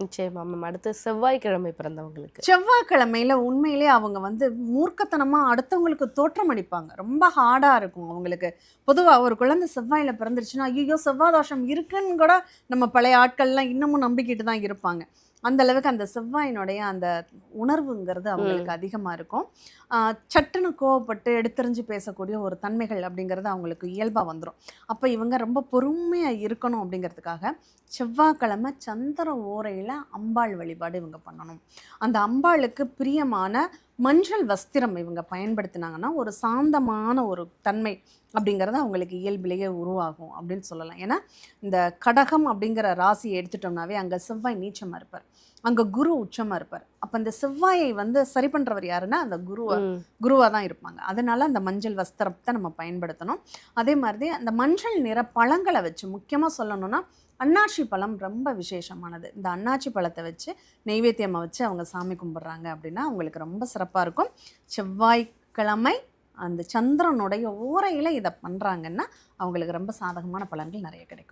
நிச்சயமா மேம். அடுத்து செவ்வாய்க்கிழமை பிறந்தவங்களுக்கு. செவ்வாய்க்கிழமையில உண்மையிலே அவங்க வந்து மூர்க்கத்தனமா அடுத்தவங்களுக்கு தோற்றம் அடிப்பாங்க. ரொம்ப ஹார்டா இருக்கும் அவங்களுக்கு. பொதுவா ஒரு குழந்தை செவ்வாயில பிறந்துருச்சுன்னா ஐயோ செவ்வாய் தோஷம் இருக்குன்னு கூட நம்ம பழைய ஆட்கள்லாம் இன்னமும் நம்பிக்கிட்டு தான் இருப்பாங்க. அந்த அளவுக்கு அந்த செவ்வாயினுடைய அந்த உணர்வுங்கிறது அவங்களுக்கு அதிகமாக இருக்கும். சட்டுன்னு கோவப்பட்டு எடுத்தறிஞ்சு பேசக்கூடிய ஒரு தன்மைகள் அப்படிங்கிறது அவங்களுக்கு இயல்பாக வந்துடும் அப்போ இவங்க ரொம்ப பொறுமையாக இருக்கணும் அப்படிங்கிறதுக்காக செவ்வாய்க்கிழமை சந்திர ஓரையில் அம்பாள் வழிபாடு இவங்க பண்ணணும். அந்த அம்பாளுக்கு பிரியமான மஞ்சள் வஸ்திரம் இவங்க பயன்படுத்தினாங்கன்னா ஒரு சாந்தமான ஒரு தன்மை அப்படிங்கிறது அவங்களுக்கு இயல்பிலேயே உருவாகும் அப்படின்னு சொல்லலாம். ஏன்னா இந்த கடகம் அப்படிங்கிற ராசியை எடுத்துட்டோம்னாவே அங்கே செவ்வாய் நீச்சமாக இருப்பார். அங்கே குரு உச்சமாக இருப்பார். அப்போ அந்த செவ்வாயை வந்து சரி பண்ணுறவர் யாருன்னா அந்த குருவை. குருவாக தான் இருப்பாங்க. அதனால அந்த மஞ்சள் வஸ்திரத்தை நம்ம பயன்படுத்தணும். அதே மாதிரி அந்த மஞ்சள் நிற பழங்களை வச்சு முக்கியமாக சொல்லணும்னா அன்னாச்சி பழம் ரொம்ப விசேஷமானது. இந்த அன்னாச்சி பழத்தை வச்சு நெய்வேத்தியமாக வச்சு அவங்க சாமி கும்பிட்றாங்க அப்படின்னா அவங்களுக்கு ரொம்ப சிறப்பாக இருக்கும். செவ்வாய்க்கிழமை அந்த சந்திரனுடைய ஓரையில் இதை பண்ணுறாங்கன்னா அவங்களுக்கு ரொம்ப சாதகமான பலன்கள் நிறைய கிடைக்கும்.